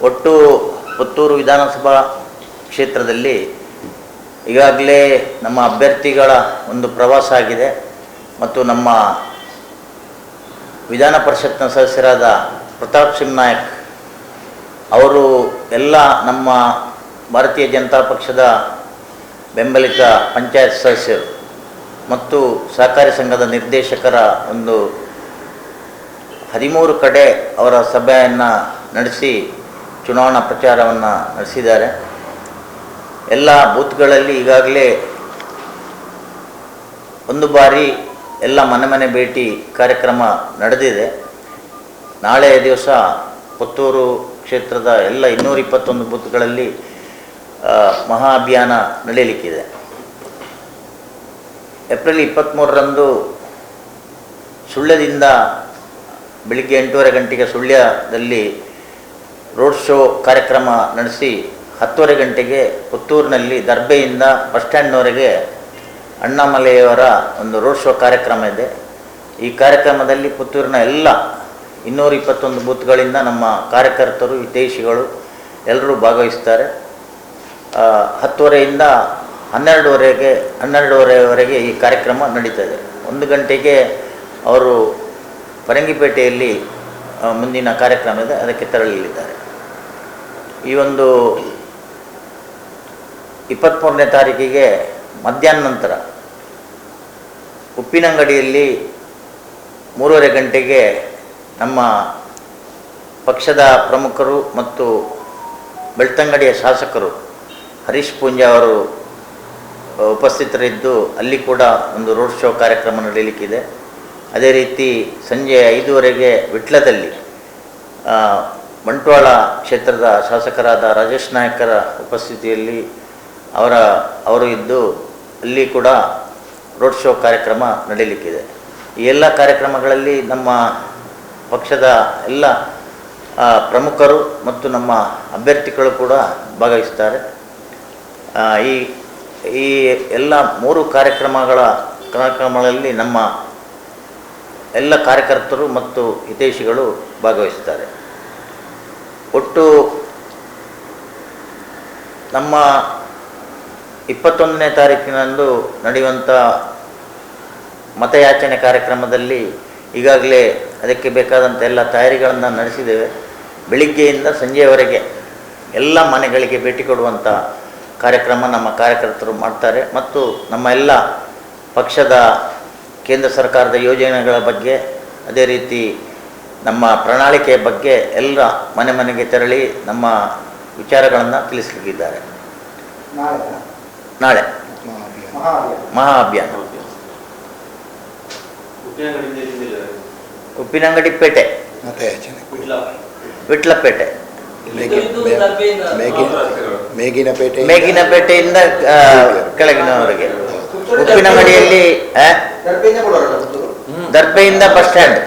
ಒಟ್ಟು ಪುತ್ತೂರು ವಿಧಾನಸಭಾ ಕ್ಷೇತ್ರದಲ್ಲಿ ಈಗಾಗಲೇ ನಮ್ಮ ಅಭ್ಯರ್ಥಿಗಳ ಒಂದು ಪ್ರವಾಸ ಆಗಿದೆ ಮತ್ತು ನಮ್ಮ ವಿಧಾನ ಪರಿಷತ್ನ ಸದಸ್ಯರಾದ ಪ್ರತಾಪ್ ಸಿಂಗ್ ನಾಯಕ್ ಅವರು ಎಲ್ಲ ನಮ್ಮ ಭಾರತೀಯ ಜನತಾ ಪಕ್ಷದ ಬೆಂಬಲಿತ ಪಂಚಾಯತ್ ಸದಸ್ಯರು ಮತ್ತು ಸಹಕಾರಿ ಸಂಘದ ನಿರ್ದೇಶಕರ ಒಂದು ಹದಿಮೂರು ಕಡೆ ಅವರ ಸಭೆಯನ್ನು ನಡೆಸಿ ಚುನಾವಣಾ ಪ್ರಚಾರವನ್ನು ನಡೆಸಿದ್ದಾರೆ. ಎಲ್ಲ ಬೂತ್ಗಳಲ್ಲಿ ಈಗಾಗಲೇ ಒಂದು ಬಾರಿ ಎಲ್ಲ ಮನೆ ಮನೆ ಭೇಟಿ ಕಾರ್ಯಕ್ರಮ ನಡೆದಿದೆ. ನಾಳೆ ದಿವಸ ಪುತ್ತೂರು ಕ್ಷೇತ್ರದ ಎಲ್ಲ ಇನ್ನೂರ ಇಪ್ಪತ್ತೊಂದು ಬೂತ್ಗಳಲ್ಲಿ ಮಹಾ ಅಭಿಯಾನ ನಡೆಯಲಿಕ್ಕಿದೆ ಏಪ್ರಿಲ್ ಇಪ್ಪತ್ತ್ಮೂರರಂದು ಸುಳ್ಯದಿಂದ ಬೆಳಿಗ್ಗೆ ಎಂಟೂವರೆ ಗಂಟೆಗೆ ಸುಳ್ಯದಲ್ಲಿ ರೋಡ್ ಶೋ ಕಾರ್ಯಕ್ರಮ ನಡೆಸಿ ಹತ್ತುವರೆ ಗಂಟೆಗೆ ಪುತ್ತೂರಿನಲ್ಲಿ ದರ್ಬೆಯಿಂದ ಬಸ್ ಸ್ಟ್ಯಾಂಡ್ನವರೆಗೆ ಅಣ್ಣಾಮಲೆಯವರ ಒಂದು ರೋಡ್ ಶೋ ಕಾರ್ಯಕ್ರಮ ಇದೆ. ಈ ಕಾರ್ಯಕ್ರಮದಲ್ಲಿ ಪುತ್ತೂರಿನ ಎಲ್ಲ ಇನ್ನೂರ ಇಪ್ಪತ್ತೊಂದು ಬೂತ್ಗಳಿಂದ ನಮ್ಮ ಕಾರ್ಯಕರ್ತರು, ವಿದೇಶಿಗಳು ಎಲ್ಲರೂ ಭಾಗವಹಿಸ್ತಾರೆ. ಹತ್ತುವರೆಯಿಂದ ಹನ್ನೆರಡುವರೆಗೆ, ಹನ್ನೆರಡುವರೆವರೆಗೆ ಈ ಕಾರ್ಯಕ್ರಮ ನಡೀತಾ ಇದೆ. ಒಂದು ಗಂಟೆಗೆ ಅವರು ಪರಂಗಿಪೇಟೆಯಲ್ಲಿ ಮುಂದಿನ ಕಾರ್ಯಕ್ರಮ ಇದೆ. ಅದಕ್ಕೆ ತೆರಳಲಿದ್ದಾರೆ. ಈ ಒಂದು ಇಪ್ಪತ್ತ್ಮೂರನೇ ತಾರೀಕಿಗೆ ಮಧ್ಯಾಹ್ನ ನಂತರ ಉಪ್ಪಿನಂಗಡಿಯಲ್ಲಿ ಮೂರುವರೆ ಗಂಟೆಗೆ ನಮ್ಮ ಪಕ್ಷದ ಪ್ರಮುಖರು ಮತ್ತು ಬೆಳ್ತಂಗಡಿಯ ಶಾಸಕರು ಹರೀಶ್ ಪೂಂಜಾ ಅವರು ಉಪಸ್ಥಿತರಿದ್ದು ಅಲ್ಲಿ ಕೂಡ ಒಂದು ರೋಡ್ ಶೋ ಕಾರ್ಯಕ್ರಮ ನಡೆಯಲಿಕ್ಕಿದೆ ಅದೇ ರೀತಿ ಸಂಜೆ ಐದುವರೆಗೆ ವಿಟ್ಲದಲ್ಲಿ ಬಂಟ್ವಾಳ ಕ್ಷೇತ್ರದ ಶಾಸಕರಾದ ರಾಜೇಶ್ ನಾಯಕರ ಉಪಸ್ಥಿತಿಯಲ್ಲಿ ಅವರ, ಅವರು ಇದ್ದು ಅಲ್ಲಿ ಕೂಡ ರೋಡ್ ಶೋ ಕಾರ್ಯಕ್ರಮ ನಡೀಲಿಕ್ಕಿದೆ. ಈ ಎಲ್ಲ ಕಾರ್ಯಕ್ರಮಗಳಲ್ಲಿ ನಮ್ಮ ಪಕ್ಷದ ಎಲ್ಲ ಪ್ರಮುಖರು ಮತ್ತು ನಮ್ಮ ಅಭ್ಯರ್ಥಿಗಳು ಕೂಡ ಭಾಗವಹಿಸ್ತಾರೆ. ಈ ಈ ಎಲ್ಲ ಮೂರು ಕಾರ್ಯಕ್ರಮಗಳ ಕಾರ್ಯಕ್ರಮಗಳಲ್ಲಿ ನಮ್ಮ ಎಲ್ಲ ಕಾರ್ಯಕರ್ತರು ಮತ್ತು ಹಿತೈಷಿಗಳು ಭಾಗವಹಿಸ್ತಾರೆ. ಒಟ್ಟು ನಮ್ಮ ಇಪ್ಪತ್ತೊಂದನೇ ತಾರೀಕಿನಂದು ನಡೆಯುವಂಥ ಮತಯಾಚನೆ ಕಾರ್ಯಕ್ರಮದಲ್ಲಿ ಈಗಾಗಲೇ ಅದಕ್ಕೆ ಬೇಕಾದಂಥ ಎಲ್ಲ ತಯಾರಿಗಳನ್ನು ನಡೆಸಿದ್ದೇವೆ. ಬೆಳಿಗ್ಗೆಯಿಂದ ಸಂಜೆಯವರೆಗೆ ಎಲ್ಲ ಮನೆಗಳಿಗೆ ಭೇಟಿ ಕೊಡುವಂಥ ಕಾರ್ಯಕ್ರಮ ನಮ್ಮ ಕಾರ್ಯಕರ್ತರು ಮಾಡ್ತಾರೆ. ಮತ್ತು ನಮ್ಮ ಎಲ್ಲ ಪಕ್ಷದ ಕೇಂದ್ರ ಸರ್ಕಾರದ ಯೋಜನೆಗಳ ಬಗ್ಗೆ ಅದೇ ರೀತಿ ನಮ್ಮ ಪ್ರಣಾಳಿಕೆಯ ಬಗ್ಗೆ ಎಲ್ಲ ಮನೆ ಮನೆಗೆ ತೆರಳಿ ನಮ್ಮ ವಿಚಾರಗಳನ್ನು ತಿಳಿಸಲಿಕ್ಕಿದ್ದಾರೆ. ನಾಳೆ ನಾಳೆ. ಮಹಾ ಅಭಿಯಾನ ಉಪ್ಪಿನಂಗಡಿ ಪೇಟೆ. ವಿಟ್ಲಪೇಟೆ ಮೇಗಿನಪೇಟೆ ಮೇಗಿನ ಪೇಟೆಯಿಂದ ಆ, ಕೆಳಗಿನವರೆಗೆ. ಉಪ್ಪಿನಂಗಡಿಯಲ್ಲಿ ದರ್ಬೆಯಿಂದ ಬಸ್ ಸ್ಟ್ಯಾಂಡ್.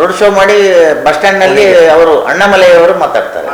ರೋಡ್ ಶೋ ಮಾಡಿ ಬಸ್ ಸ್ಟ್ಯಾಂಡ್ನಲ್ಲಿ ಅವರು ಅಣ್ಣಾಮಲೆಯವರು ಮಾತಾಡ್ತಾರೆ.